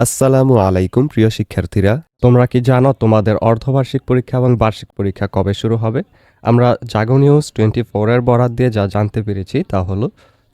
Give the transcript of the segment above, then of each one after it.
আসসালামু আলাইকুম, প্রিয় শিক্ষার্থীরা। তোমরা কি জানো তোমাদের অর্ধবার্ষিক পরীক্ষা এবং বার্ষিক পরীক্ষা কবে শুরু হবে? আমরা জাগো নিউজ টোয়েন্টি ফোরের বরাত দিয়ে যা জানতে পেরেছি তা হলো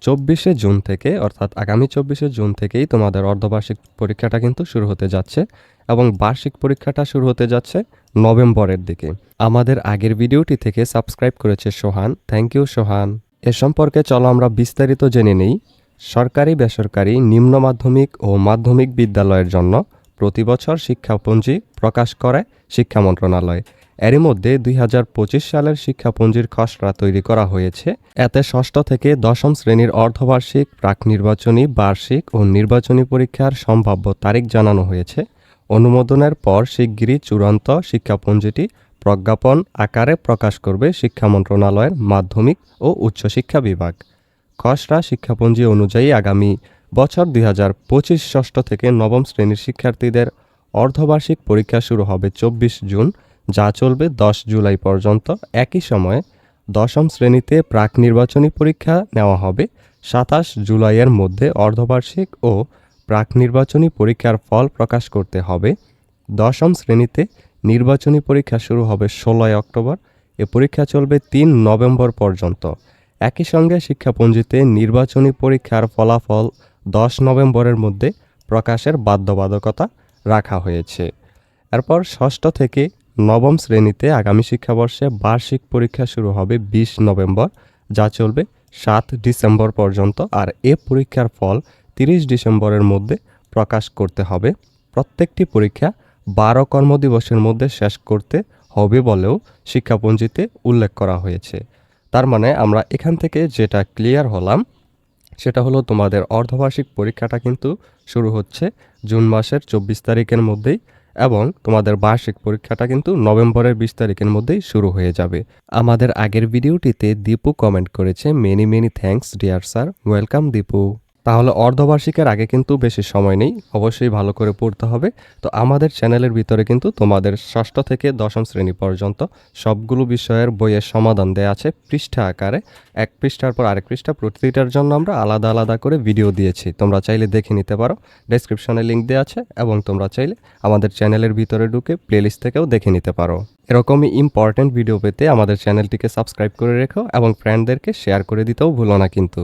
চব্বিশে জুন থেকে, অর্থাৎ আগামী চব্বিশে জুন থেকেই তোমাদের অর্ধবার্ষিক পরীক্ষাটা কিন্তু শুরু হতে যাচ্ছে এবং বার্ষিক পরীক্ষাটা শুরু হতে যাচ্ছে নভেম্বরের দিকে। আমাদের আগের ভিডিওটি থেকে সাবস্ক্রাইব করেছে সোহান। থ্যাংক ইউ সোহান। এ সম্পর্কে চলো আমরা বিস্তারিত জেনে নেই। সরকারি, বেসরকারি, নিম্ন মাধ্যমিক ও মাধ্যমিক বিদ্যালয়ের জন্য প্রতি বছর শিক্ষাপঞ্জি প্রকাশ করে শিক্ষা মন্ত্রণালয়। এরই মধ্যে দুই হাজার পঁচিশ সালের শিক্ষাপঞ্জির খসড়া তৈরি করা হয়েছে। এতে ষষ্ঠ থেকে দশম শ্রেণির অর্ধবার্ষিক, প্রাক নির্বাচনী, বার্ষিক ও নির্বাচনী পরীক্ষার সম্ভাব্য তারিখ জানানো হয়েছে। অনুমোদনের পর শিগগিরই চূড়ান্ত শিক্ষাপঞ্জিটি প্রজ্ঞাপন আকারে প্রকাশ করবে শিক্ষা মন্ত্রণালয়ের মাধ্যমিক ও উচ্চশিক্ষা বিভাগ। খসড়া শিক্ষাপঞ্জি অনুযায়ী আগামী বছর দুই হাজার পঁচিশ ষষ্ঠ থেকে নবম শ্রেণির শিক্ষার্থীদের অর্ধবার্ষিক পরীক্ষা শুরু হবে চব্বিশ জুন, যা চলবে দশ জুলাই পর্যন্ত। একই সময়ে দশম শ্রেণীতে প্রাক নির্বাচনী পরীক্ষা নেওয়া হবে। সাতাশ জুলাইয়ের মধ্যে অর্ধবার্ষিক ও প্রাক নির্বাচনী পরীক্ষার ফল প্রকাশ করতে হবে। দশম শ্রেণীতে নির্বাচনী পরীক্ষা শুরু হবে ষোলোই অক্টোবর। এ পরীক্ষা চলবে তিন নভেম্বর পর্যন্ত। একই সঙ্গে শিক্ষাপঞ্জিতে নির্বাচনী পরীক্ষার ফলাফল দশ নভেম্বরের মধ্যে প্রকাশের বাধ্যবাধকতা রাখা হয়েছে। এরপর ষষ্ঠ থেকে নবম শ্রেণীতে আগামী শিক্ষাবর্ষে বার্ষিক পরীক্ষা শুরু হবে বিশ নভেম্বর, যা চলবে সাত ডিসেম্বর পর্যন্ত, আর এ পরীক্ষার ফল তিরিশ ডিসেম্বরের মধ্যে প্রকাশ করতে হবে। প্রত্যেকটি পরীক্ষা বারো কর্মদিবসের মধ্যে শেষ করতে হবে বলেও শিক্ষাপঞ্জিতে উল্লেখ করা হয়েছে। তার মানে আমরা এখান থেকে যেটা ক্লিয়ার হলাম, সেটা হলো তোমাদের অর্ধবার্ষিক পরীক্ষাটা কিন্তু শুরু হচ্ছে জুন মাসের চব্বিশ তারিখের মধ্যেই এবং তোমাদের বার্ষিক পরীক্ষাটা কিন্তু নভেম্বরের বিশ তারিখের মধ্যেই শুরু হয়ে যাবে। আমাদের আগের ভিডিওটিতে দীপু কমেন্ট করেছে many many thanks dear sir welcome Dipu. তাহলে অর্ধবার্ষিকের আগে কিন্তু বেশি সময় নেই, অবশ্যই ভালো করে পড়তে হবে। তো আমাদের চ্যানেলের ভিতরে কিন্তু তোমাদের ষষ্ঠ থেকে দশম শ্রেণি পর্যন্ত সবগুলো বিষয়ের বইয়ের সমাধান দেওয়া আছে পৃষ্ঠা আকারে। এক পৃষ্ঠার পর আরেক পৃষ্ঠা প্রতিটার জন্য আমরা আলাদা আলাদা করে ভিডিও দিয়েছি। তোমরা চাইলে দেখে নিতে পারো। ডেসক্রিপশনে লিঙ্ক দেওয়া আছে এবং তোমরা চাইলে আমাদের চ্যানেলের ভিতরে ঢুকে প্লেলিস্ট থেকেও দেখে নিতে পারো। এরকমই ইম্পর্ট্যান্ট ভিডিও পেতে আমাদের চ্যানেলটিকে সাবস্ক্রাইব করে রেখো এবং ফ্রেন্ডদেরকে শেয়ার করে দিতেও ভুলো না কিন্তু।